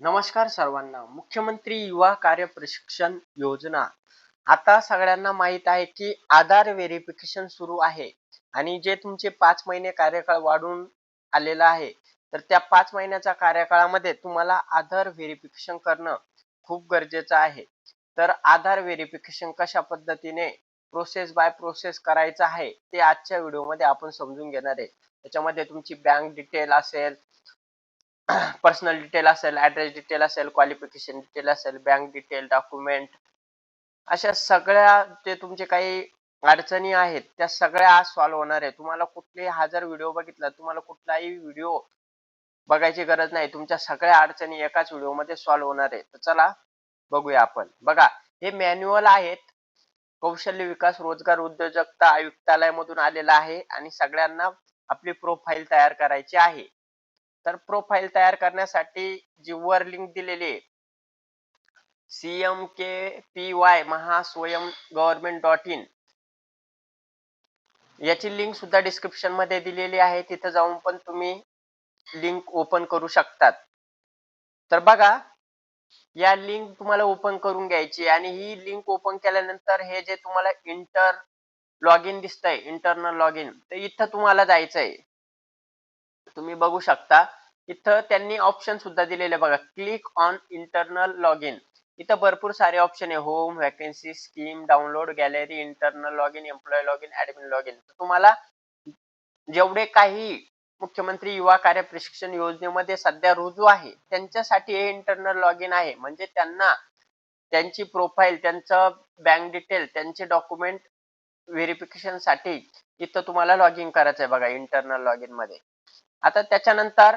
नमस्कार सर्वांना. मुख्यमंत्री युवा कार्य प्रशिक्षण योजना. आता सगळ्यांना माहीत आहे की आधार व्हेरिफिकेशन सुरू आहे आणि जे तुमचे पाच महिने कार्यकाळ वाढून आलेला आहे तर त्या पाच महिन्याच्या कार्यकाळामध्ये तुम्हाला आधार व्हेरिफिकेशन करणं खूप गरजेचं आहे. तर आधार व्हेरिफिकेशन कशा पद्धतीने प्रोसेस बाय प्रोसेस करायचं आहे ते आजच्या व्हिडिओमध्ये आपण समजून घेणार आहे. त्याच्यामध्ये तुमची बँक डिटेल असेल पर्सनल डिटेल असेल ऍड्रेस डिटेल असेल क्वालिफिकेशन डिटेल असेल बँक डिटेल डॉक्युमेंट अशा सगळ्या जे तुमचे काही अडचणी आहेत त्या सगळ्या आज सॉल्व्ह होणार आहे तुम्हाला कुठलेही हजार व्हिडिओ बघितला तुम्हाला कुठलाही व्हिडिओ बघायची गरज नाही. तुमच्या सगळ्या अडचणी एकाच व्हिडिओमध्ये सॉल्व्ह होणार आहे तर चला बघूया आपण. बघा हे मॅन्युअल आहेत. कौशल्य विकास रोजगार उद्योजकता आयुक्तालयामधून आलेलं आहे आणि सगळ्यांना आपली प्रोफाईल तयार करायची आहे. तर प्रोफाईल तयार करण्यासाठी जी वर लिंक दिलेली आहे CM K P Y Mahaswayam government dot in याची लिंक सुद्धा डिस्क्रिप्शनमध्ये दिलेली आहे तिथं जाऊन पण तुम्ही लिंक ओपन करू शकतात. तर बघा या लिंक तुम्हाला ओपन करून घ्यायची आणि ही लिंक ओपन केल्यानंतर हे जे तुम्हाला इंटर लॉग इन दिसतंय इंटरनल लॉग इन तर इथं तुम्हाला जायचंय. तुम्ही बघू शकता. इथं त्यांनी ऑप्शन सुद्धा दिलेले बघा. Click on internal log in इथं भरपूर सारे ऑप्शन आहे. Home vacancy scheme download gallery internal log in employ log in admin log in तुम्हाला जेवढे काही मुख्यमंत्री युवा कार्य प्रशिक्षण योजनेमध्ये सध्या रुजू आहे त्यांच्यासाठी हे इंटरनल लॉग इन आहे. म्हणजे त्यांना त्यांची प्रोफाईल त्यांचं बँक डिटेल त्यांचे डॉक्युमेंट व्हेरिफिकेशनसाठी इथं तुम्हाला लॉग इन करायचं आहे बघा इंटरनल लॉग इनमध्ये. आता त्याच्यानंतर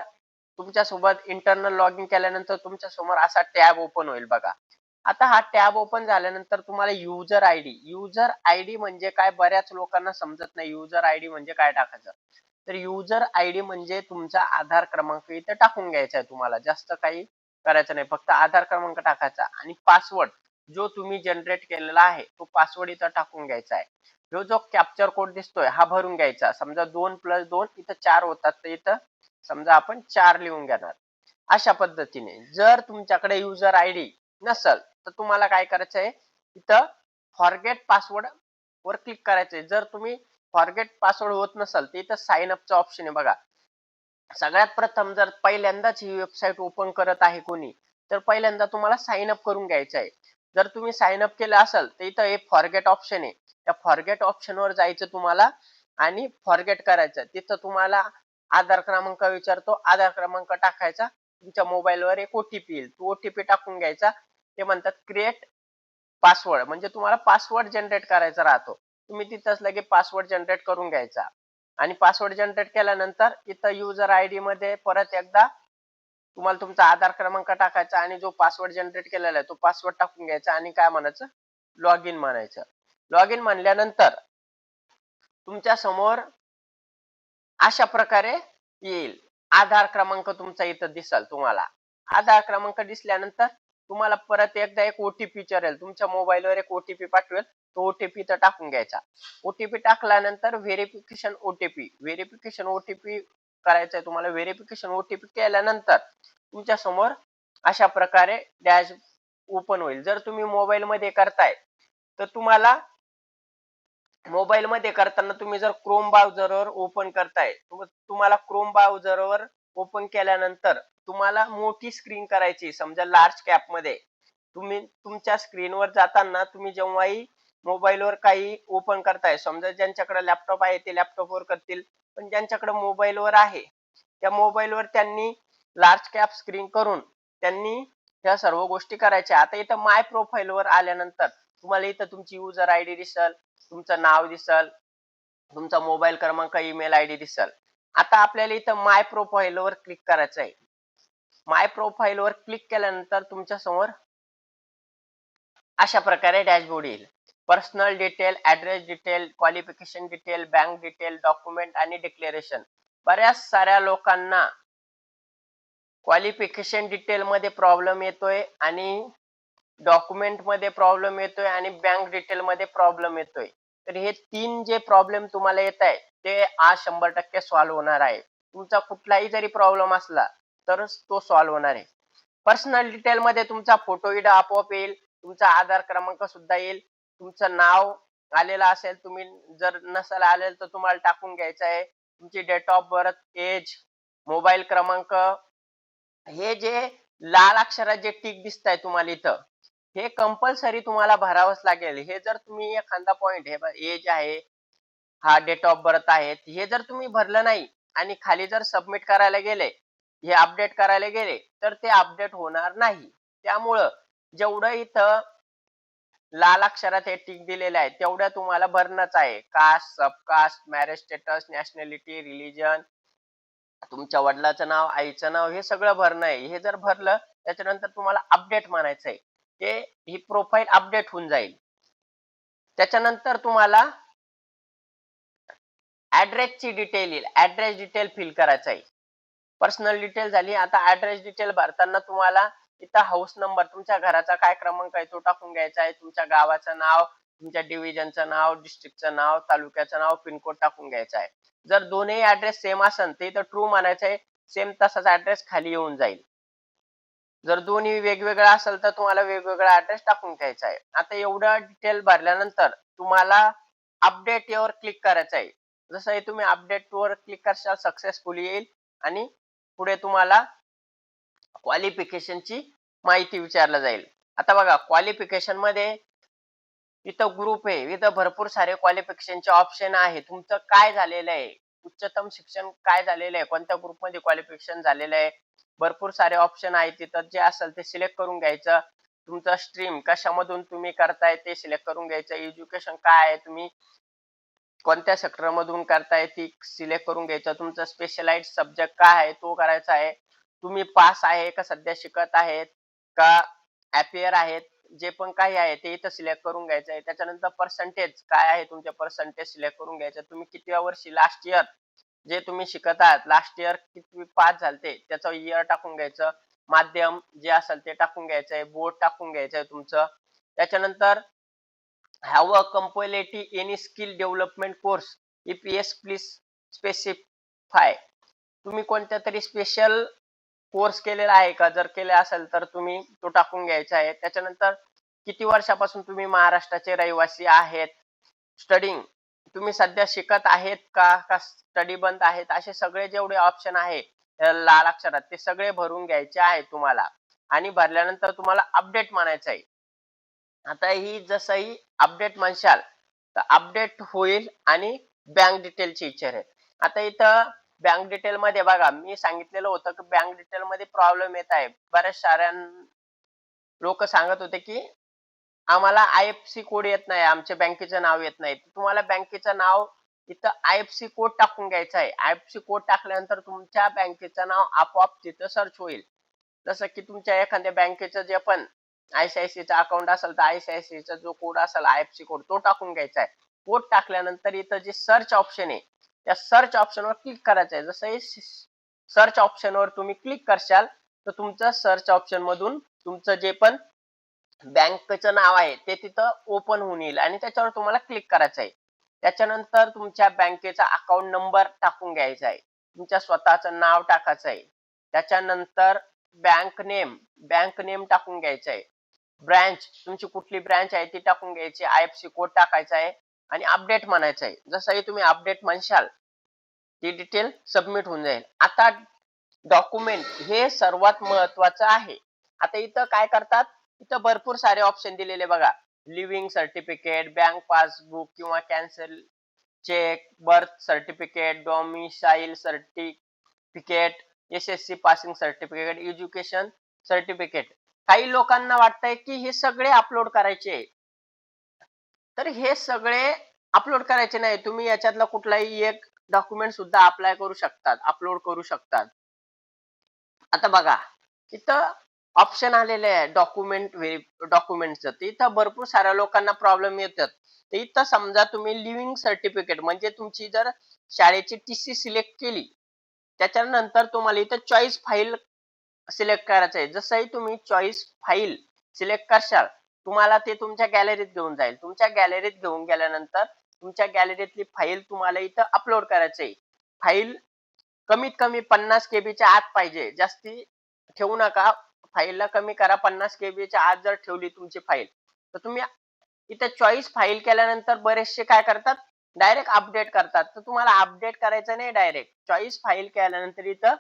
तुमच्यासोबत इंटरनल लॉग इन केल्यानंतर तुमच्यासमोर असा टॅब ओपन होईल बघा. आता हा टॅब ओपन झाल्यानंतर तुम्हाला user I D user I D म्हणजे काय? बऱ्याच लोकांना समजत नाही युजर आय डी म्हणजे काय टाकायचं. तर युजर आय डी म्हणजे तुमचा आधार क्रमांक इथं टाकून घ्यायचा आहे तुम्हाला. जास्त काही करायचं नाही. फक्त आधार क्रमांक टाकायचा आणि पासवर्ड जो तुम्ही जनरेट केलेला आहे तो पासवर्ड इथं टाकून घ्यायचा आहे. जो जो कॅप्चर कोड दिसतोय हा भरून घ्यायचा. समजा दोन प्लस दोन इथं चार होतात तर इथं समजा आपण चार लिहून घेणार. अशा पद्धतीने. जर तुमच्याकडे युजर आय डी नसल तर तुम्हाला काय करायचं आहे? इथं फॉरगेट पासवर्ड वर क्लिक करायचंय जर तुम्ही फॉरगेट पासवर्ड होत नसल तर इथं साइन अपचा ऑप्शन आहे बघा. सगळ्यात प्रथम जर पहिल्यांदाच ही वेबसाईट ओपन करत आहे कोणी तर पहिल्यांदा तुम्हाला साइन अप करून घ्यायचं आहे. जर तुम्ही साइन अप केलं असेल तर इथं एक फॉरगेट ऑप्शन आहे. त्या फॉरगेट ऑप्शनवर जायचं तुम्हाला आणि फॉरगेट करायचं. तिथं तुम्हाला आधार क्रमांक विचारतो आधार क्रमांक टाकायचा. तुमच्या मोबाईलवर एक ओटीपी येईल. तो ओटीपी टाकून घ्यायचा. ते म्हणतात क्रिएट पासवर्ड म्हणजे तुम्हाला पासवर्ड जनरेट करायचा राहतो. तुम्ही तिथंच लगे पासवर्ड जनरेट करून घ्यायचा. आणि पासवर्ड जनरेट केल्यानंतर इथं युजर आय डी मध्ये परत एकदा तुम्हाला तुमचा आधार क्रमांक टाकायचा आणि जो पासवर्ड जनरेट केलेला आहे तो पासवर्ड टाकून घ्यायचा आणि काय म्हणायचं? लॉग इन म्हणायचं. लॉग इन म्हणल्यानंतर तुमच्यासमोर अशा प्रकारे येईल. आधार क्रमांक तुमचा इथं दिसल तुम्हाला. आधार क्रमांक दिसल्यानंतर तुम्हाला परत एकदा एक ओटीपी चरेल तुमच्या मोबाईलवर एक ओटीपी पाठवेल. तो ओटीपी तर टाकून घ्यायचा. ओटीपी टाकल्यानंतर व्हेरिफिकेशन ओटीपी व्हेरिफिकेशन ओटीपी करायचंय तुम्हाला व्हेरिफिकेशन ओटीपी केल्यानंतर तुमच्यासमोर अशा प्रकारे डॅश ओपन होईल. जर तुम्ही मोबाईल मध्ये करताय तर तुम्हाला मोबाईल मध्ये करताना तुम्ही जर क्रोम ब्राउझरवर ओपन करताय तुम्हाला क्रोम ब्राउझरवर ओपन केल्यानंतर तुम्हाला मोठी स्क्रीन करायची. समजा लार्ज कॅपमध्ये तुम्ही तुमच्या स्क्रीनवर जाताना तुम्ही जेव्हाही मोबाईलवर काही ओपन करताय समजा ज्यांच्याकडे लॅपटॉप आहे ते लॅपटॉपवर करतील. पण ज्यांच्याकडे मोबाईलवर आहे त्या मोबाईलवर त्यांनी लार्ज कॅप स्क्रीन करून त्यांनी ह्या सर्व गोष्टी करायच्या. आता इथं माय प्रोफाईलवर आल्यानंतर तुम्हाला इथं तुमची युजर आय डी दिसल तुमचं नाव दिसल तुमचा मोबाईल क्रमांक ईमेल आय डी दिसल. आता आपल्याला इथं माय प्रोफाईलवर क्लिक करायचं आहे. माय प्रोफाईल वर क्लिक केल्यानंतर तुमच्यासमोर अशा प्रकारे डॅशबोर्ड येईल. Personal detail address detail qualification detail bank detail document आणि डिक्लेरेशन. बऱ्याच साऱ्या लोकांना क्वालिफिकेशन डिटेल मध्ये प्रॉब्लेम येतोय आणि डॉक्युमेंटमध्ये प्रॉब्लेम येतोय आणि बँक डिटेल मध्ये प्रॉब्लेम येतोय. तर हे तीन जे प्रॉब्लेम तुम्हाला येत आहे ते आज शंभर टक्के सॉल्व्ह होणार आहे. तुमचा कुठलाही जरी प्रॉब्लेम असला तरच तो सॉल्व्ह होणार आहे. पर्सनल डिटेल मध्ये तुमचा फोटो इड आपोआप येईल तुमचा आधार क्रमांक सुद्धा येईल तुमचं नाव आलेलं असेल तुम्ही जर नसेल आलेलं तर तुम्हाला टाकून घ्यायचं आहे. तुमची date of birth age mobile क्रमांक हे जे लाल अक्षरात जे टिक दिसत आहे तुम्हाला इथं हे कंपल्सरी तुम्हाला भरावंच लागेल. हे जर तुम्ही एखादा पॉइंट हे एज आहे हा डेट ऑफ बर्थ आहे हे जर तुम्ही भरलं नाही आणि खाली जर सबमिट करायला गेले हे अपडेट करायला गेले तर ते अपडेट होणार नाही. त्यामुळं जेवढं इथं लाल अक्षरात हे टिक दिलेले आहे. तेवढ्या तुम्हाला भरणंच आहे. Caste subcaste marriage status nationality religion तुमच्या वडिलाचं नाव आईचं नाव हे सगळं भरणं आहे. हे जर भरलं त्याच्यानंतर तुम्हाला अपडेट म्हणायचं आहे. ते ही प्रोफाईल अपडेट होऊन जाईल. त्याच्यानंतर तुम्हाला ऍड्रेसची डिटेल येईल. ऍड्रेस डिटेल फिल करायचा आहे. पर्सनल डिटेल झाली. आता ऍड्रेस डिटेल भरताना तुम्हाला इथं हाऊस नंबर तुमच्या घराचा काय क्रमांक आहे तो टाकून घ्यायचा आहे. तुमच्या गावाचं नाव तुमच्या डिव्हिजनचं नाव डिस्ट्रिक्टचं नाव तालुक्याचं नाव पिनकोड टाकून घ्यायचा आहे. जर दोन्ही ऍड्रेस सेम असेल तर इथं ट्रू म्हणायचं आहे सेम तसाच ऍड्रेस खाली येऊन जाईल. जर दोन्ही वेगवेगळा असेल तर तुम्हाला वेगवेगळा ऍड्रेस टाकून घ्यायचा आहे. आता एवढं डिटेल भरल्यानंतर तुम्हाला अपडेट वर क्लिक करायचं आहे. जसं हे तुम्ही अपडेट वर क्लिक करशाल सक्सेसफुली येईल. आणि पुढे तुम्हाला क्वालिफिकेशनची माहिती विचारलं जाईल. आता बघा क्वालिफिकेशनमध्ये इथं ग्रुप आहे इथं भरपूर सारे क्वालिफिकेशनचे ऑप्शन आहे तुमचं काय झालेलं आहे? उच्चतम शिक्षण काय झालेलं आहे? कोणत्या ग्रुपमध्ये क्वालिफिकेशन झालेलं आहे? भरपूर सारे ऑप्शन आहेत तिथं. जे असेल ते सिलेक्ट करून घ्यायचं. तुमचं स्ट्रीम कशामधून तुम्ही करताय ते सिलेक्ट करून घ्यायचं. एज्युकेशन काय आहे तुम्ही? कोणत्या सेक्टर मधून करताय ती सिलेक्ट करून घ्यायचं. तुमचं स्पेशलाइज सब्जेक्ट काय आहे? तो करायचा आहे. तुम्ही पास आहे का सध्या शिकत आहेत का अपियर आहेत जे पण काही आहे ते इथं सिलेक्ट करून घ्यायचं आहे. त्याच्यानंतर पर्सेंटेज काय आहे तुमचे पर्सेंटेज सिलेक्ट करून घ्यायचं तुम्ही कितव्या वर्षी लास्ट इयर जे तुम्ही शिकत आहात लास्ट इयर किती पास झालते त्याचं इयर टाकून घ्यायचं. माध्यम जे असेल ते टाकून घ्यायचं आहे. बोर्ड टाकून घ्यायचं आहे तुमचं. त्याच्यानंतर have a completed any skill development course EPS please specify तुम्ही कोणत्या तरी स्पेशल कोर्स केलेला आहे का? जर केले असेल तर तुम्ही तो टाकून घ्यायचा आहे. त्याच्यानंतर किती वर्षापासून तुम्ही महाराष्ट्राचे रहिवासी आहेत? स्टडिंग तुम्ही सध्या शिकत आहेत का? का स्टडी बंद आहेत? असे सगळे जेवढे ऑप्शन आहे लाल अक्षरात ते सगळे भरून घ्यायचे आहे तुम्हाला. आणि भरल्यानंतर तुम्हाला अपडेट म्हणायचं आहे. आता ही जसंही अपडेट म्हणशाल तर अपडेट होईल आणि बँक डिटेलची इच्छा आहे आता इथं बँक डिटेल मध्ये बघा मी सांगितलेलं होतं की बँक डिटेल मध्ये प्रॉब्लेम येत आहे. बऱ्याच साऱ्या लोक सांगत होते की आम्हाला आय एफ सी कोड येत नाही आमच्या बँकेचं नाव येत नाही. तुम्हाला बँकेचं नाव इथं आय एफ सी कोड टाकून घ्यायचं आहे. आय एफ सी कोड टाकल्यानंतर तुमच्या बँकेचं नाव आपोआप तिथं सर्च होईल. जसं की तुमच्या एखाद्या बँकेचं जे पण आयसीआयसीचा अकाउंट असेल तर आयसीआयसीचा जो कोड असेल आय एफ सी कोड तो टाकून घ्यायचा आहे. कोड टाकल्यानंतर इथं जे सर्च ऑप्शन आहे त्या सर्च ऑप्शनवर क्लिक करायचं आहे. जसं सर्च ऑप्शनवर तुम्ही क्लिक करशाल तर तुमचं सर्च ऑप्शन मधून तुमचं जे पण बँकचं नाव आहे ते तिथं ओपन होऊन येईल. आणि त्याच्यावर तुम्हाला क्लिक करायचं आहे. त्याच्यानंतर तुमच्या बँकेचा अकाउंट नंबर टाकून घ्यायचा आहे. तुमच्या स्वतःचं नाव टाकायचं आहे. त्याच्यानंतर बँक नेम बँक नेम टाकून घ्यायचं आहे. ब्रँच तुमची कुठली ब्रँच आहे ती टाकून घ्यायची आय एफ सी कोड टाकायचा आहे. आणि अपडेट म्हणायचं आहे. जसंही तुम्ही अपडेट म्हणशाल ती डिटेल सबमिट होऊन जाईल. आता डॉक्युमेंट हे सर्वात महत्वाचं आहे. आता इथं काय करतात? इथं भरपूर सारे ऑप्शन दिलेले बघा. लिव्हिंग सर्टिफिकेट बँक पासबुक किंवा cancel cheque birth certificate domicile certificate S S C passing certificate education certificate काही लोकांना वाटतंय की हे सगळे अपलोड करायचे. तर हे सगळे अपलोड करायचे नाही. तुम्ही याच्यातला कुठलाही एक डॉक्युमेंट सुद्धा अप्लाय करू शकतात अपलोड करू शकतात. आता बघा इथं ऑप्शन आलेले आहे डॉक्युमेंट डॉक्युमेंटचं तर इथं भरपूर साऱ्या लोकांना प्रॉब्लेम येतात. तर इथं समजा तुम्ही लिव्हिंग सर्टिफिकेट म्हणजे तुमची जर शाळेची टी सी सिलेक्ट केली त्याच्यानंतर तुम्हाला इथं चॉईस फाईल सिलेक्ट करायचं आहे. जसंही तुम्ही चॉईस फाईल सिलेक्ट करशाल तुम्हाला ते तुमच्या गॅलरीत घेऊन जाईल. तुमच्या गॅलरीत घेऊन गेल्यानंतर तुमच्या गॅलरीतली फाईल तुम्हाला इथं अपलोड करायची आहे. फाईल कमीत कमी पन्नास केबीच्या आत पाहिजे. जास्ती ठेवू नका. फाईलला कमी करा. पन्नास केबीच्या आत जर ठेवली तुमची फाईल तर तुम्ही इथं चॉईस फाईल केल्यानंतर बरेचसे काय करतात? डायरेक्ट अपडेट करतात. तर तुम्हाला अपडेट करायचं नाही डायरेक्ट चॉईस फाईल केल्यानंतर इथं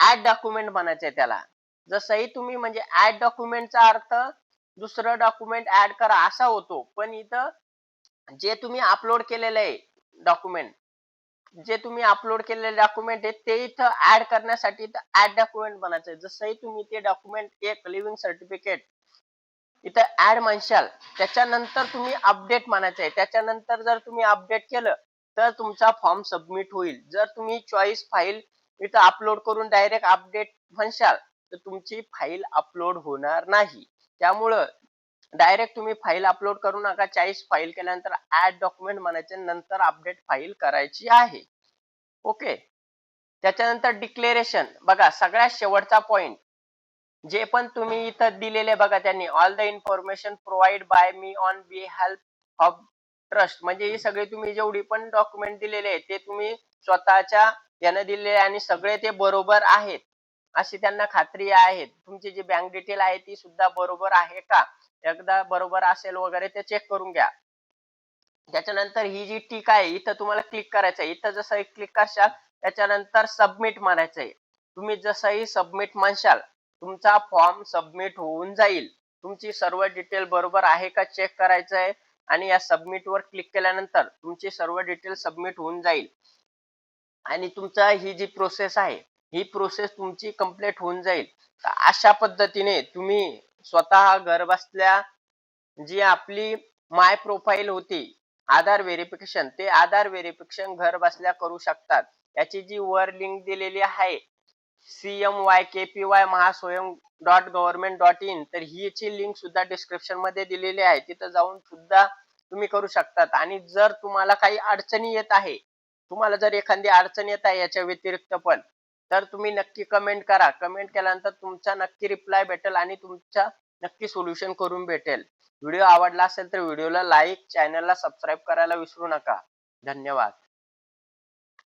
ऍड डॉक्युमेंट बनायचंय त्याला. जसंही तुम्ही म्हणजे ऍड डॉक्युमेंटचा अर्थ दुसरं डॉक्युमेंट ऍड करा असा होतो. पण इथं जे तुम्ही अपलोड केलेलं आहे डॉक्युमेंट जे तुम्ही अपलोड केलेले डॉक्युमेंट आहे ते इथं ऍड करण्यासाठी इथं ऍड डॉक्युमेंट बनायचं जसंही तुम्ही ते डॉक्युमेंट एक लिव्हिंग सर्टिफिकेट इथं ऍड म्हणशाल त्याच्यानंतर तुम्ही अपडेट म्हणायचं आहे. त्याच्यानंतर जर तुम्ही अपडेट केलं तर तुमचा फॉर्म सबमिट होईल. जर तुम्ही चॉईस फाईल इथं अपलोड करून डायरेक्ट अपडेट म्हणशाल तर तुमची फाईल अपलोड होणार नाही. त्यामुळं डायरेक्ट तुम्ही फाईल अपलोड करू नका. चाळीस फाईल केल्यानंतर ऍड डॉक्युमेंट म्हणायचे नंतर अपडेट फाईल करायची आहे. ओके त्याच्यानंतर डिक्लेरेशन बघा सगळ्यात शेवटचा पॉइंट जे पण तुम्ही इथं दिलेले बघा त्यांनी. All the information provide by me on बी हेल्प ऑफ ट्रस्ट म्हणजे ही सगळे तुम्ही जेवढी पण डॉक्युमेंट दिलेले आहेत ते तुम्ही स्वतःच्या यानं दिलेले आणि सगळे ते बरोबर आहेत. अशी त्यांना खात्री आहे. तुमची जी बँक डिटेल आहे ती सुद्धा बरोबर आहे का? एकदा बरोबर असेल वगैरे ते चेक करून घ्या. त्याच्यानंतर ही जी टीक आहे इथं तुम्हाला क्लिक करायचं आहे. इथं जसं क्लिक करशाल त्याच्यानंतर सबमिट म्हणायचंय तुम्ही जसंही सबमिट म्हणशाल तुमचा फॉर्म सबमिट होऊन जाईल. तुमची सर्व डिटेल बरोबर आहे का चेक करायचं आहे? आणि या सबमिट वर क्लिक केल्यानंतर तुमची सर्व डिटेल सबमिट होऊन जाईल. आणि तुमचा ही जी प्रोसेस आहे ही प्रोसेस तुमची कंप्लीट होऊन जाईल. तर अशा पद्धतीने तुम्ही स्वतः घर बसल्या जी आपली माय प्रोफाईल होती आधार व्हेरिफिकेशन ते आधार व्हेरिफिकेशन घर बसल्या करू शकतात. याची जी वर लिंक दिलेली आहे CM Y K P Y Mahaswayam dot government dot in तर हिची लिंक सुद्धा डिस्क्रिप्शनमध्ये दिलेली आहे. तिथं जाऊन सुद्धा तुम्ही करू शकतात. आणि जर तुम्हाला काही अडचणी येत आहे तुम्हाला जर एखादी अडचण येत आहे याच्या व्यतिरिक्त पण तर तुम्ही नक्की कमेंट करा. कमेंट केल्यानंतर तुमचा नक्की रिप्लाय भेटेल आणि तुमचा नक्की सोल्युशन करून भेटेल. व्हिडिओ आवडला असेल तर व्हिडिओला लाईक चॅनलला सबस्क्राईब करायला विसरू नका. धन्यवाद.